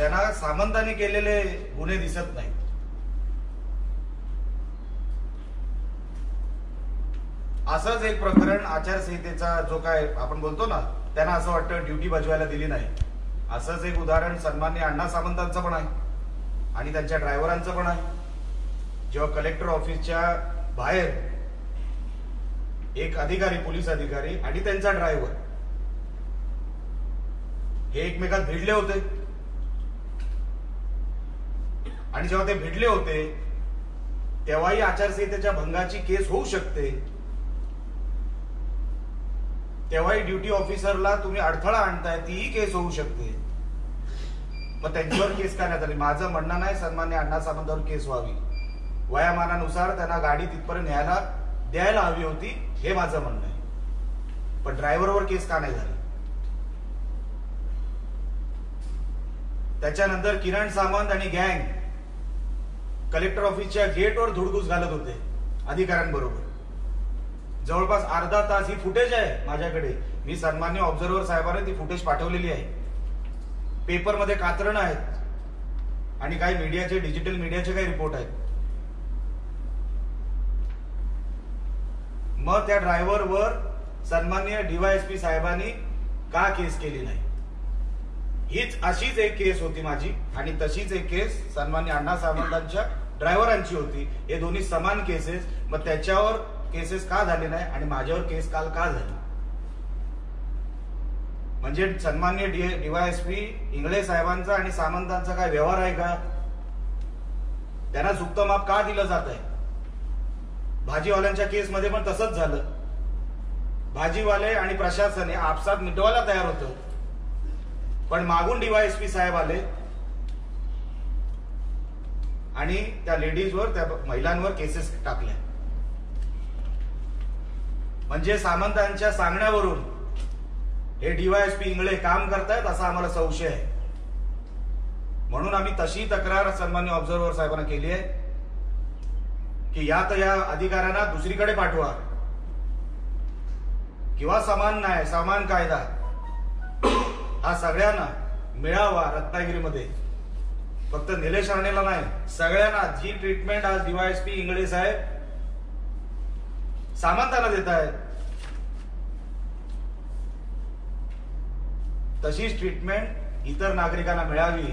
त्यांना सामंतांनी केलेले गुन्हे दिसत नाही असंच एक प्रकरण आचारसंहितेचा जो काय आपण बोलतो ना त्यांना असं वाटतं ड्युटी बजवायला दिली नाही. असंच एक उदाहरण सन्मान्य अण्णा सामंतांचं पण आहे आणि त्यांच्या ड्रायव्हरांचं पण आहे. जेव्हा कलेक्टर ऑफिसच्या बाहेर एक अधिकारी पोलीस अधिकारी आणि त्यांचा ड्रायव्हर हे एकमेकात भिडले होते. आणि जेव्हा ते भिडले होते तेव्हाही आचारसंहितेच्या भंगाची केस होऊ शकते. तेव्हाही ड्युटी ऑफिसरला तुम्ही अडथळा आणताय तीही केस होऊ शकते. मग त्यांच्यावर केस का नाही झाली माझं म्हणणं नाही सन्मान्य अण्णा सामंतावर केस व्हावी. वयामानानुसार त्यांना गाडी तिथपर्यंत न्यायला द्यायला हवी होती हे माझं म्हणणं आहे. पण ड्रायव्हरवर केस का नाही झाली? त्याच्यानंतर किरण सामंत आणि गँग कलेक्टर ऑफिसच्या गेटवर धुडगूस घालत होते अधिकाऱ्यांबरोबर. जवळपास अर्धा तास ही फुटेज आहे माझ्याकडे. मी सन्मान्य ऑब्झर्व्हर साहेबांना ती फुटेज पाठवलेली आहे. पेपरमध्ये कात्रणं आहेत आणि काही मीडियाचे डिजिटल मीडियाचे काही रिपोर्ट आहेत. मग त्या ड्रायव्हरवर सन्मान्य डीवायएसपी साहेबांनी का केस केली नाही? हीच अशीच एक केस होती माझी आणि तशीच एक केस सन्मान्य अण्णा सावंतांच्या ड्रायव्हरांची होती. हे दोन्ही समान केसेस मग त्याच्यावर केसेस का झाले नाही आणि माझ्यावर केस काल का झाली? म्हणजे सन्मान्य डीवायएसपी इंगळे साहेबांचा आणि सामंतांचा काय व्यवहार आहे का? त्यांना सुप्त माप का दिलं जात आहे? भाजीवाल्यांच्या केसमध्ये पण तसंच झालं. भाजीवाले आणि प्रशासन हे आपसात मिटवायला तयार होतं. पण मागून डीवायएसपी साहेब आले. आणि त्या लेडीजवर त्या महिलांवर केसेस टाकल्या म्हणजे सामंतांच्या सांगण्यावरून हे डीवायएसपी इंगळे काम करतायत असा आम्हाला संशय आहे. म्हणून आम्ही तशी तक्रार सन्मान्य ऑब्झर्व्हर साहेबांना केली आहे की या तर या अधिकाऱ्यांना दुसरीकडे पाठवा. किंवा समान न्याय समान कायदा हा सगळ्यांना मिळावा रत्नागिरीमध्ये. फक्त निलेश राणेला नाही सगळ्यांना जी ट्रीटमेंट आज डीवायएसपी इंगळे साहेब सामंतांना देत आहेत. तशीच ट्रीटमेंट इतर नागरिकांना मिळावी.